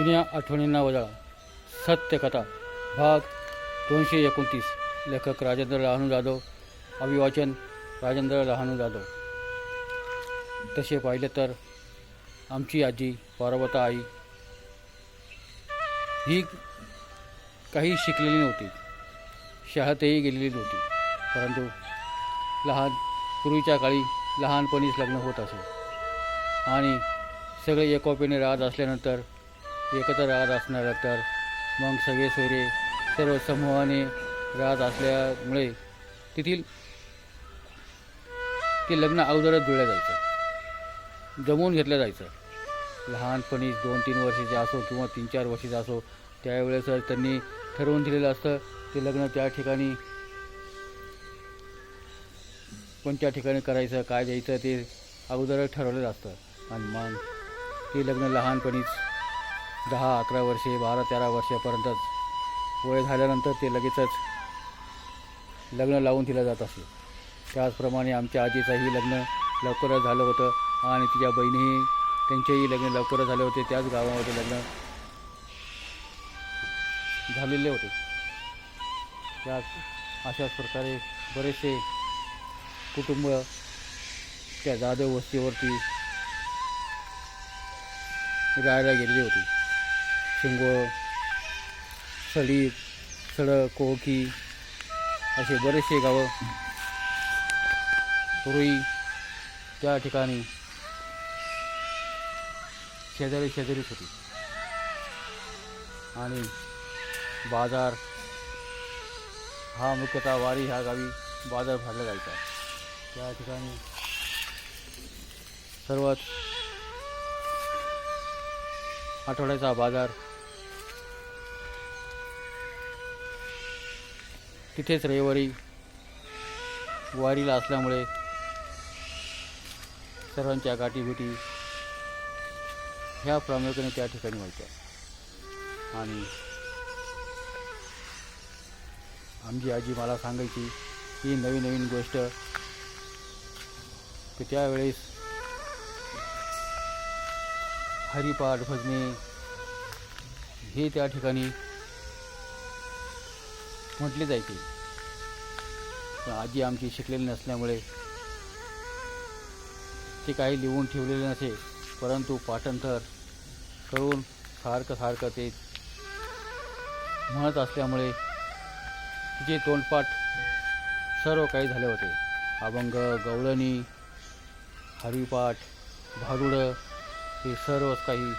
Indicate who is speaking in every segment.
Speaker 1: जुन्या आठवणींना वजाळा. सत्यकथा भाग दोनशे एकोणतीस. लेखक राजेंद्र लहानू जाधव अभिवाचन राजेंद्र लहानू जाधव. तसे पाहिले तर आमची आजी पार्वता आई ही काही शिकलेली नव्हती. शाळेतही गेलेली नव्हती. परंतु लहान पूर्वीच्या काळी लहानपणीच लग्न होत असे. आणि सगळे एकोप्याने राहत असल्यानंतर एकत्र राहत असल्यानंतर मग सगळे सोयरे सर्व समूहाने राहत असल्यामुळे तेथील ते लग्न अगोदरच जुळलं जायचं. जमवून घेतलं जायचं. लहानपणी दोन तीन वर्षाचे असो किंवा तीन चार वर्षाचे असो त्यावेळेस त्यांनी ठरवून दिलेलं असतं ते लग्न त्या ठिकाणी कोणत्या ठिकाणी करायचं काय द्यायचं ते अगोदरच ठरवलेलं असतं. आणि मग ते लग्न लहानपणीच दहा अकरा वर्षे बारा तेरा वर्षापर्यंतच. वय झाल्यानंतर ते लगेचच लग्न लावून दिलं जात असे. त्याचप्रमाणे आमच्या आजीचंही लग्न लवकरच झालं होतं आणि तिच्या बहिणीही त्यांचेही लग्न लवकरच झाले होते. त्याच गावामध्ये लग्न झालेले होते. त्याच अशाच प्रकारे बरेचसे कुटुंब त्या जाधव वस्तीवरती राहायला गेलेली होती. शिंगो सडीप सडक कोळकी असे बरेचसे गावं रुई त्या ठिकाणी शेजारी शेजारीच होती. आणि बाजार हा मुख्यतः वारी ह्या गावी बाजार भरला जायचा. त्या ठिकाणी सर्वात आठवड्याचा बाजार तिथेच रविवारी वारीला असल्यामुळे सर्वांच्या गाठीभेटी ह्या प्रामुख्याने त्या ठिकाणी व्हायच्या. आणि आमची आजी मला सांगायची ही नवीन नवीन गोष्ट की त्यावेळेस हरिपाठ भजने हे त्या ठिकाणी म्हटले जायचे. पण आजी आमची शिकलेली नसल्यामुळे ते काही लिहून ठेवलेले नसे परंतु पाठांतर करून सारखं सारखं ते म्हणत असल्यामुळे तिचे तोंडपाठ सर्व काही झाले होते. अभंग गवळणी हरिपाठ भारुडं हे सर्वच काही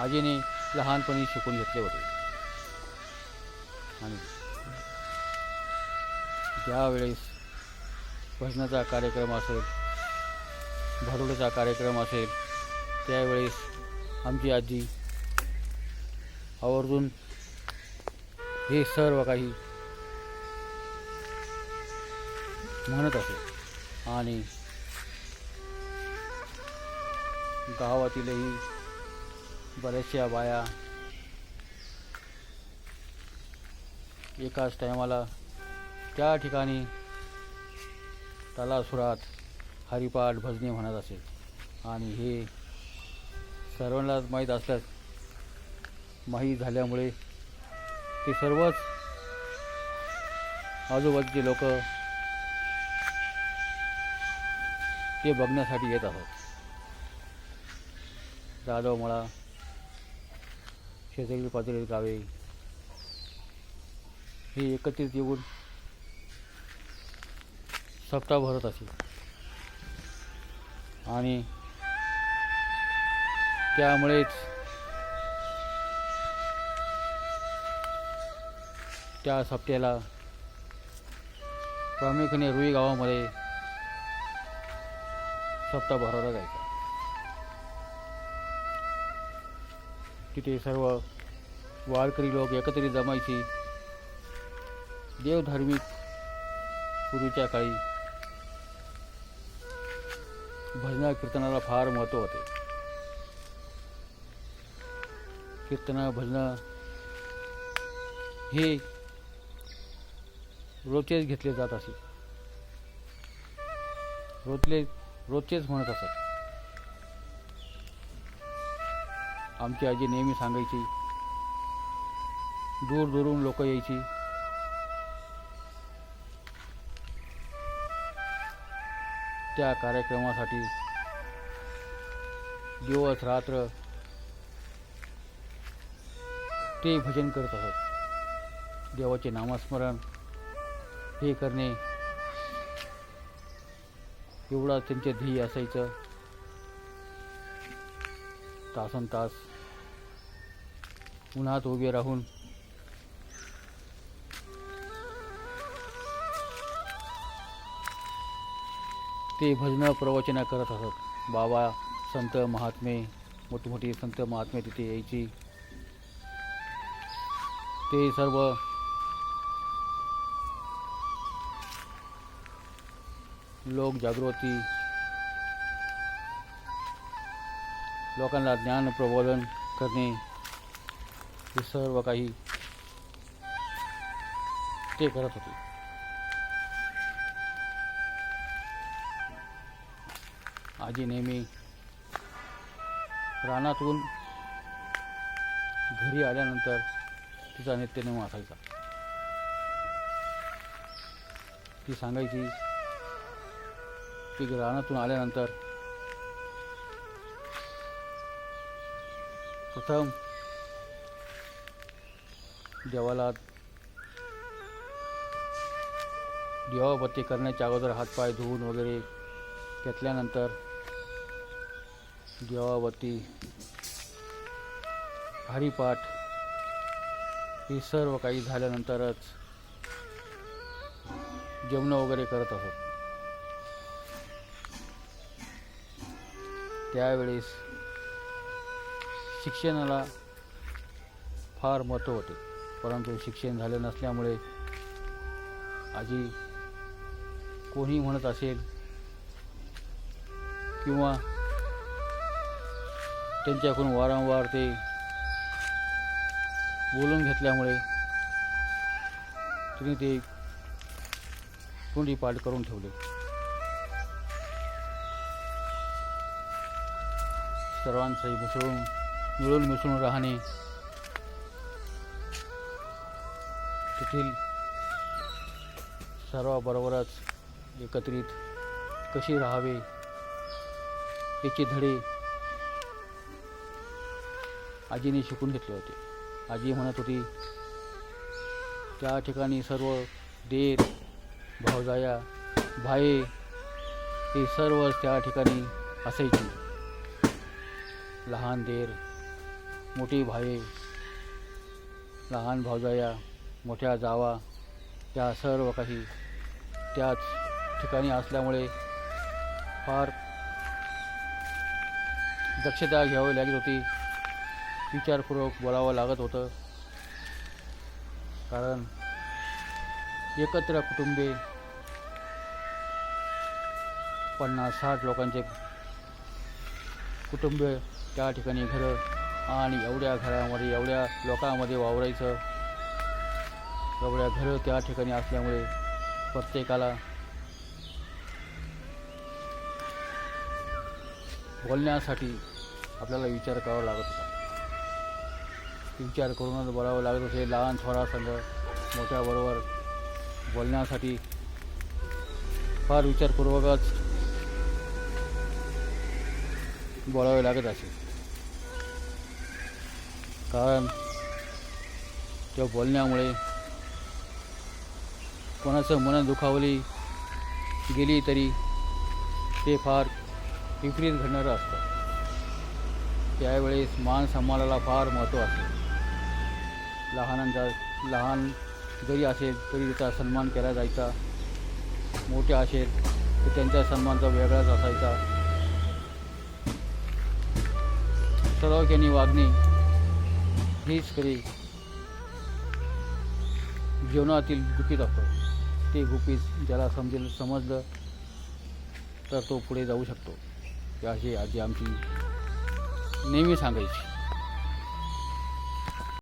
Speaker 1: आजीने लहानपणी शिकून घेतले होते. आणि ज्यावेळेस भजनाचा कार्यक्रम असेल भारुडाचा कार्यक्रम असेल त्यावेळेस आमची आजी आवर्जून हे सर्व काही म्हणत असे. आणि गावातीलही बऱ्याचशा बाया एकाच टायमाला त्या ठिकाणी तलासुरात हरिपाठ भजने म्हणत असे आणि हे सर्वांनाच माहीत असल्यास माहीत झाल्यामुळे ते सर्वच आजूबाजूचे लोक ते बघण्यासाठी येत आहोत. जाधव मळा शेजारी पातळी गावे हे एकत्रित येऊन सप्ताह भरत असे आणि त्यामुळेच त्या सप्त्याला प्रामुख्याने रुई गावामध्ये सप्ताह भरवला जायचा. तिथे सर्व वारकरी लोक एकत्रित जमायची. देवधार्मिक पूर्वीच्या काळी भजना कीर्तनाला फार महत्त्व होते. कीर्तन भजनं हे रोजचेच घेतले जात असे. रोजले रोजचेच म्हणत असत. आमची आजी नेहमी सांगायची दूर दूरून लोक यायची. त्या कार्यक्रमासाठी दिवस रात्र ते भजन करत आहोत. देवाचे नामस्मरण हे करणे एवढा त्यांचे ध्येय असायचं. तासन तास उन्हात उभे राहून ते भजनं प्रवचनं करत असत. बाबा संत महात्मे मोठी मोठी संत महात्मे तिथे यायची. ते सर्व लोक जागृती लोकांना ज्ञान प्रबोधन करणे हे सर्व काही ते करत होते. आजी नेहमी रानातून घरी आल्यानंतर तिचा नित्यनेम असायचा ती सांगायची की रानातून आल्यानंतर प्रथम देवाला दिवाबत्ती करण्याच्या अगोदर हातपाय धुवून वगैरे घेतल्यानंतर देवावती हरिपाठ हे सर्व काही झाल्यानंतरच जेवण वगैरे करत असत त्यावेळेस शिक्षणाला फार महत्त्व होते. परंतु शिक्षण झाले नसल्यामुळे आजी कोणी म्हणत असेल किंवा त्यांच्याकडून वारंवार ते बोलून घेतल्यामुळे तिने ते तोंडी पाठ करून ठेवले. सर्वांचाही मिसळून मिळून मिसळून राहणे तेथील सर्वाबरोबरच एकत्रित कशी राहावे याचे धडे आजीने शिकून घेतले होते. आजी म्हणत होती त्या ठिकाणी सर्व देर भावजाया भाये हे सर्व त्या ठिकाणी असायची. लहान देर मोठी भाये लहान भावजाया मोठ्या जावा त्या सर्व काही त्याच ठिकाणी असल्यामुळे फार दक्षता घ्यावी लागत होती. विचारपूर्वक बोलावं लागत होतं. कारण एकत्र कुटुंबे पन्नास साठ लोकांचे कुटुंब त्या ठिकाणी घरं आणि एवढ्या घरामध्ये एवढ्या लोकांमध्ये वावरायचं. एवढ्या घरं त्या ठिकाणी असल्यामुळे प्रत्येकाला बोलण्यासाठी आपल्याला विचार करावा लागत होता. विचार करूनच बोलावं लागत असे लहान थोरासंग मोठ्याबरोबर बोलण्यासाठी फार विचारपूर्वकच बोलावे लागत असे. कारण त्या बोलण्यामुळे कोणाचं मन दुखावली गेली तरी ते फार विपरीत घडणारं असतं. त्यावेळेस मान सन्मानाला फार महत्त्व असते. लहानांचा लहान जरी असेल तरी त्याचा सन्मान केला जायचा. मोठे असेल तर त्यांच्या सन्मानचा वेगळाच असायचा. सर्वज्ञानी वागणे हीच खरी जीवनातील गुपित असतं. ते गुपित ज्याला समजेल समजलं तर तो पुढे जाऊ शकतो. ही अशी आजी आमची नेहमी सांगायची.